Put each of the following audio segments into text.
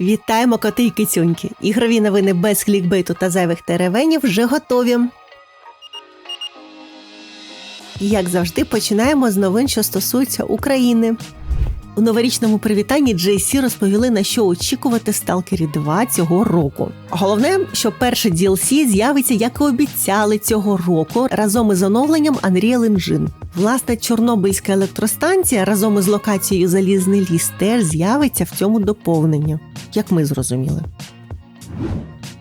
Вітаємо коти й кицюньки! Ігрові новини без клікбейту та зайвих теревенів вже готові. Як завжди, починаємо з новин, що стосуються України. У новорічному привітанні JC розповіли, на що очікувати Stalker 2 цього року. Головне, що перше DLC з'явиться, як і обіцяли цього року, разом із оновленням Unreal Engine. Власне, Чорнобильська електростанція разом із локацією Залізний ліс теж з'явиться в цьому доповненні, як ми зрозуміли.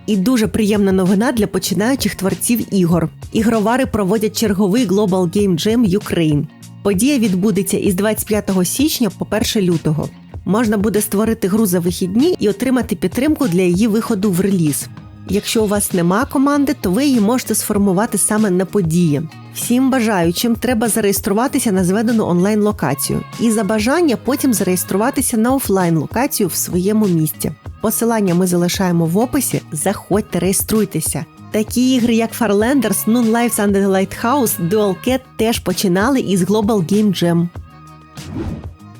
І дуже приємна новина для починаючих творців ігор. Ігровари проводять черговий Global Game Jam Ukraine. Подія відбудеться із 25 січня по 1 лютого. Можна буде створити гру за вихідні і отримати підтримку для її виходу в реліз. Якщо у вас нема команди, то ви її можете сформувати саме на події. Всім бажаючим треба зареєструватися на зведену онлайн-локацію і за бажання потім зареєструватися на офлайн-локацію в своєму місті. Посилання ми залишаємо в описі. Заходьте, реєструйтеся. Такі ігри, як Farlanders, Noon Lives Under the Lighthouse, Dual Cat теж починали із Global Game Jam.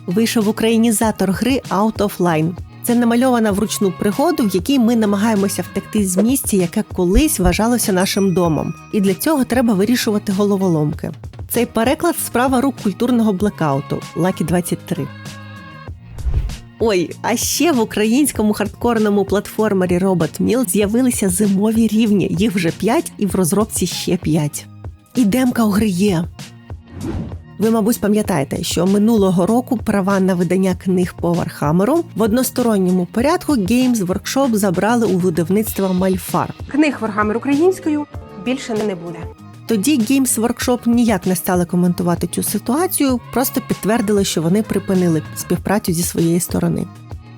Вийшов українізатор гри Out of Line. Це намальована вручну пригоду, в якій ми намагаємося втекти з місця, яке колись вважалося нашим домом. І для цього треба вирішувати головоломки. Цей переклад справа рук культурного блекауту Lucky 23. Ой, а ще в українському хардкорному платформері Robot Mill з'явилися зимові рівні. Їх вже 5 і в розробці ще 5. І демка у. Ви, мабуть, пам'ятаєте, що минулого року права на видання книг по Вархамеру в односторонньому порядку Games Workshop забрали у видавництва Мальфар. Книг Варгамер українською більше не буде. Тоді Games Workshop ніяк не стали коментувати цю ситуацію, просто підтвердили, що вони припинили співпрацю зі своєї сторони.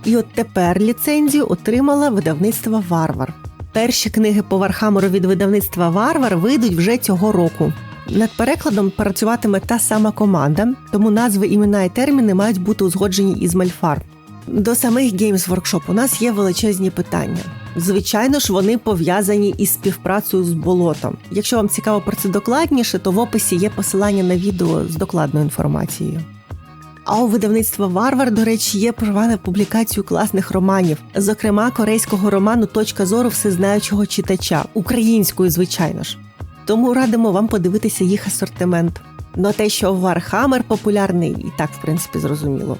І от тепер ліцензію отримала видавництво Варвар. Перші книги по Вархамеру від видавництва Варвар вийдуть вже цього року. Над перекладом працюватиме та сама команда, тому назви, імена і терміни мають бути узгоджені із Мальфар. До самих Games Workshop у нас є величезні питання. Звичайно ж, вони пов'язані із співпрацею з болотом. Якщо вам цікаво про це докладніше, то в описі є посилання на відео з докладною інформацією. А у видавництва Варвар, до речі, є права на публікацію класних романів, зокрема корейського роману Точка зору всезнаючого читача, українською, звичайно ж. Тому радимо вам подивитися їх асортимент. Но те, що Вархаммер популярний, і так, в принципі, зрозуміло.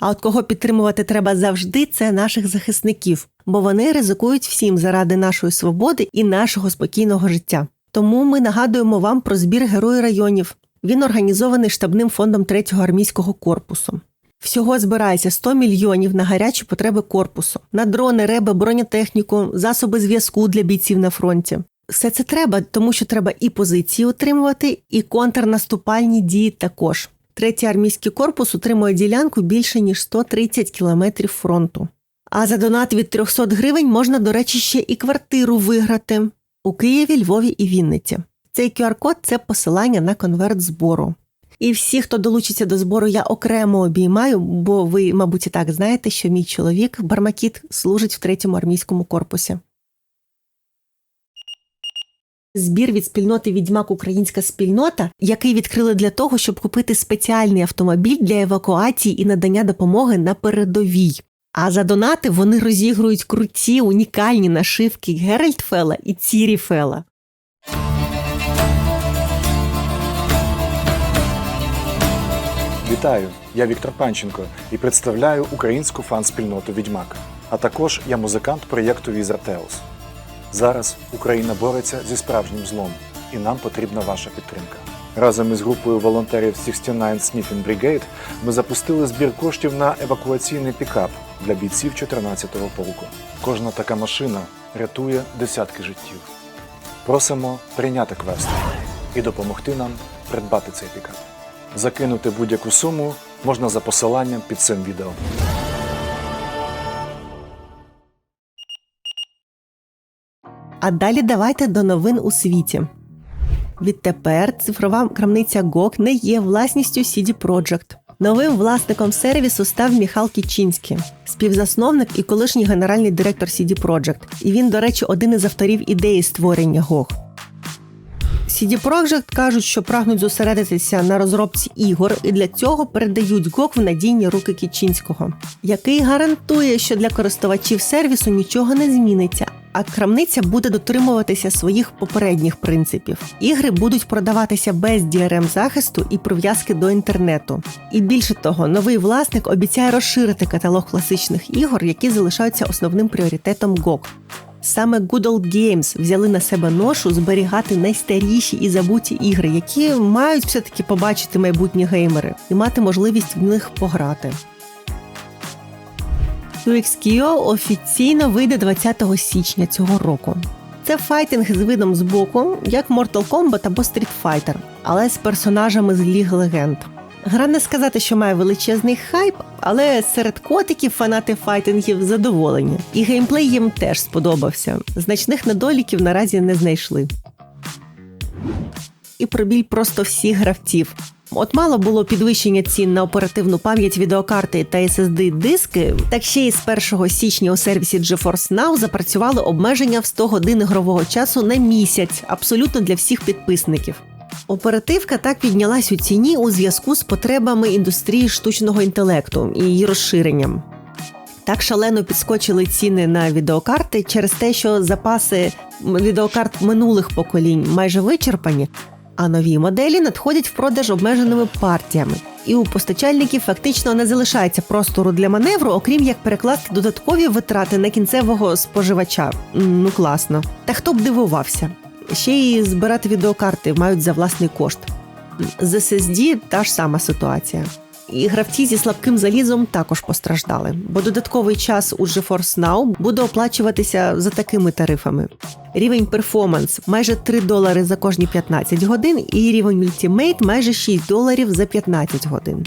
А от кого підтримувати треба завжди, це наших захисників, бо вони ризикують всім заради нашої свободи і нашого спокійного життя. Тому ми нагадуємо вам про збір Герої районів. Він організований штабним фондом 3-го армійського корпусу. Всього збирається 100 мільйонів на гарячі потреби корпусу, на дрони, реби, бронетехніку, засоби зв'язку для бійців на фронті. Все це треба, тому що треба і позиції утримувати, і контрнаступальні дії також. Третій армійський корпус утримує ділянку більше ніж 130 кілометрів фронту. А за донат від 300 гривень можна, до речі, ще і квартиру виграти у Києві, Львові і Вінниці. Цей QR-код це посилання на конверт збору. І всі, хто долучиться до збору, я окремо обіймаю, бо ви, мабуть, і так знаєте, що мій чоловік Бармакіт служить в третьому армійському корпусі. Збір від спільноти Відьмак Українська спільнота, який відкрили для того, щоб купити спеціальний автомобіль для евакуації і надання допомоги на передовій. А за донати вони розігрують круті унікальні нашивки Геральтфела і Ціріфела. Вітаю! Я Віктор Панченко і представляю українську фан-спільноту Відьмак. А також я музикант проєкту Wizard Tales. Зараз Україна бореться зі справжнім злом, і нам потрібна ваша підтримка. Разом із групою волонтерів 69 Sniffing Brigade ми запустили збір коштів на евакуаційний пікап для бійців 14-го полку. Кожна така машина рятує десятки життів. Просимо прийняти квест і допомогти нам придбати цей пікап. Закинути будь-яку суму можна за посиланням під цим відео. А далі давайте до новин у світі. Відтепер цифрова крамниця GOG не є власністю CD Projekt. Новим власником сервісу став Міхал Кічинський, співзасновник і колишній генеральний директор CD Projekt. І він, до речі, один із авторів ідеї створення GOG. CD Projekt кажуть, що прагнуть зосередитися на розробці ігор, і для цього передають GOG в надійні руки Кічинського, який гарантує, що для користувачів сервісу нічого не зміниться. А крамниця буде дотримуватися своїх попередніх принципів. Ігри будуть продаватися без drm захисту і прив'язки до інтернету. І більше того, новий власник обіцяє розширити каталог класичних ігор, які залишаються основним пріоритетом GOG. Саме Good Old Games взяли на себе ношу зберігати найстаріші і забуті ігри, які мають все-таки побачити майбутні геймери і мати можливість в них пограти. UXKO офіційно вийде 20 січня цього року. Це файтинг з видом збоку, як Mortal Kombat або Street Fighter, але з персонажами з Ліг Легенд. Гра не сказати, що має величезний хайп, але серед котиків фанати файтингів задоволені. І геймплей їм теж сподобався. Значних недоліків наразі не знайшли. І про біль просто всіх гравців. От мало було підвищення цін на оперативну пам'ять відеокарти та SSD диски, так ще й з 1 січня у сервісі GeForce Now запрацювали обмеження в 100 годин ігрового часу на місяць, абсолютно для всіх підписників. Оперативка так піднялась у ціні у зв'язку з потребами індустрії штучного інтелекту і її розширенням. Так шалено підскочили ціни на відеокарти через те, що запаси відеокарт минулих поколінь майже вичерпані, а нові моделі надходять в продаж обмеженими партіями. І у постачальників фактично не залишається простору для маневру, окрім як перекласти додаткові витрати на кінцевого споживача. Ну класно. Та хто б дивувався? Ще й збирати відеокарти мають за власний кошт. З SSD та ж сама ситуація. І гравці зі слабким залізом також постраждали, бо додатковий час у GeForce Now буде оплачуватися за такими тарифами. Рівень перформанс майже 3 долари за кожні 15 годин, і рівень Ultimate майже 6 доларів за 15 годин.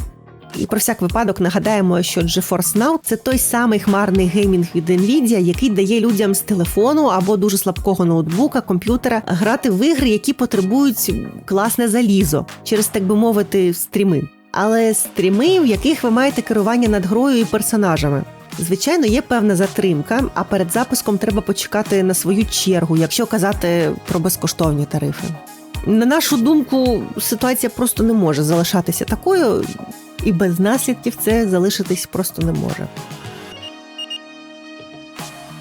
І про всяк випадок нагадаємо, що GeForce Now – це той самий хмарний геймінг від Nvidia, який дає людям з телефону або дуже слабкого ноутбука, комп'ютера грати в ігри, які потребують класне залізо через, так би мовити, стріми. Але стріми, в яких ви маєте керування над грою і персонажами. Звичайно, є певна затримка, а перед запуском треба почекати на свою чергу, якщо казати про безкоштовні тарифи. На нашу думку, ситуація просто не може залишатися такою, і без наслідків це залишитись просто не може.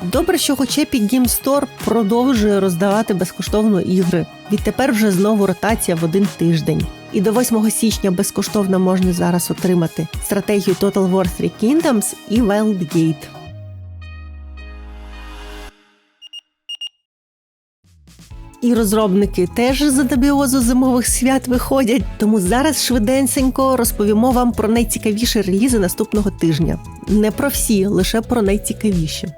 Добре, що хоч Epic Game Store продовжує роздавати безкоштовно ігри. Відтепер вже знову ротація в один тиждень. І до 8 січня безкоштовно можна зараз отримати стратегію Total War Three Kingdoms і Wildgate. І розробники теж з анабіозу зимових свят виходять. Тому зараз швиденько розповімо вам про найцікавіші релізи наступного тижня. Не про всі, лише про найцікавіші.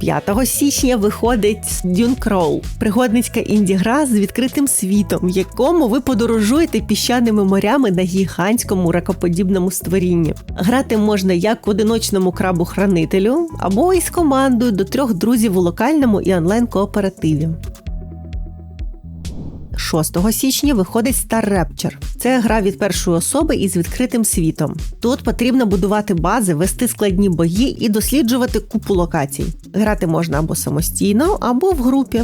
5 січня виходить Crawl – пригодницька інді-гра з відкритим світом, в якому ви подорожуєте піщаними морями на гігантському ракоподібному створінні. Грати можна як в одиночному крабу-хранителю, або із командою до трьох друзів у локальному і онлайн-кооперативі. 6 січня виходить Star Rapture. Це гра від першої особи із відкритим світом. Тут потрібно будувати бази, вести складні бої і досліджувати купу локацій. Грати можна або самостійно, або в групі.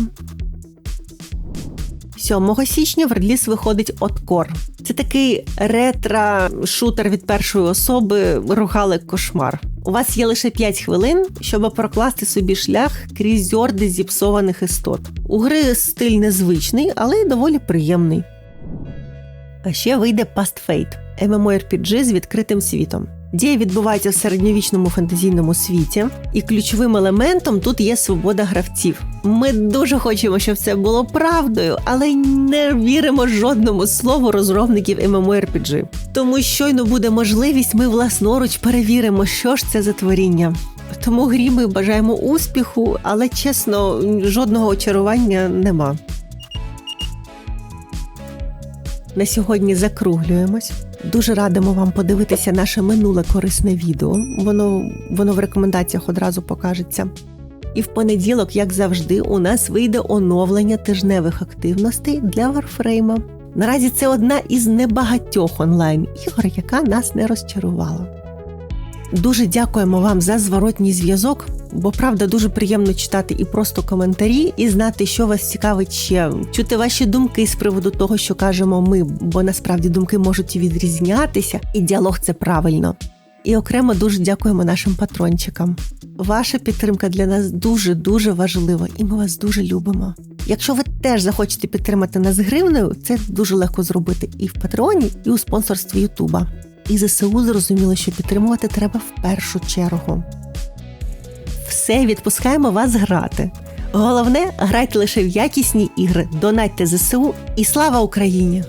7 січня в реліз виходить Откор. Це такий ретро-шутер від першої особи Ругалик Кошмар. У вас є лише 5 хвилин, щоб прокласти собі шлях крізь зьорди зіпсованих істот. У гри стиль незвичний, але й доволі приємний. А ще вийде Past Fate – MMORPG з відкритим світом. Дія відбувається в середньовічному фантазійному світі, і ключовим елементом тут є свобода гравців. Ми дуже хочемо, щоб це було правдою, але не віримо жодному слову розробників MMORPG. Тому щойно буде можливість, ми власноруч перевіримо, що ж це за творіння. Тому грі ми бажаємо успіху, але чесно, жодного очарування нема. На сьогодні закруглюємось. Дуже радимо вам подивитися наше минуле корисне відео. Воно, воно в рекомендаціях одразу покажеться. І в понеділок, як завжди, у нас вийде оновлення тижневих активностей для Warframe. Наразі це одна із небагатьох онлайн-ігор, яка нас не розчарувала. Дуже дякуємо вам за зворотній зв'язок. Бо правда дуже приємно читати і просто коментарі, і знати, що вас цікавить ще, чути ваші думки з приводу того, що кажемо ми, бо насправді думки можуть і відрізнятися, і діалог це правильно. І окремо дуже дякуємо нашим патрончикам. Ваша підтримка для нас дуже дуже важлива, і ми вас дуже любимо. Якщо ви теж захочете підтримати нас гривнею, це дуже легко зробити і в Патреоні, і у спонсорстві Ютуба. І ЗСУ зрозуміло, що підтримувати треба в першу чергу. Все, відпускаємо вас грати. Головне, грайте лише в якісні ігри, донатьте ЗСУ і слава Україні!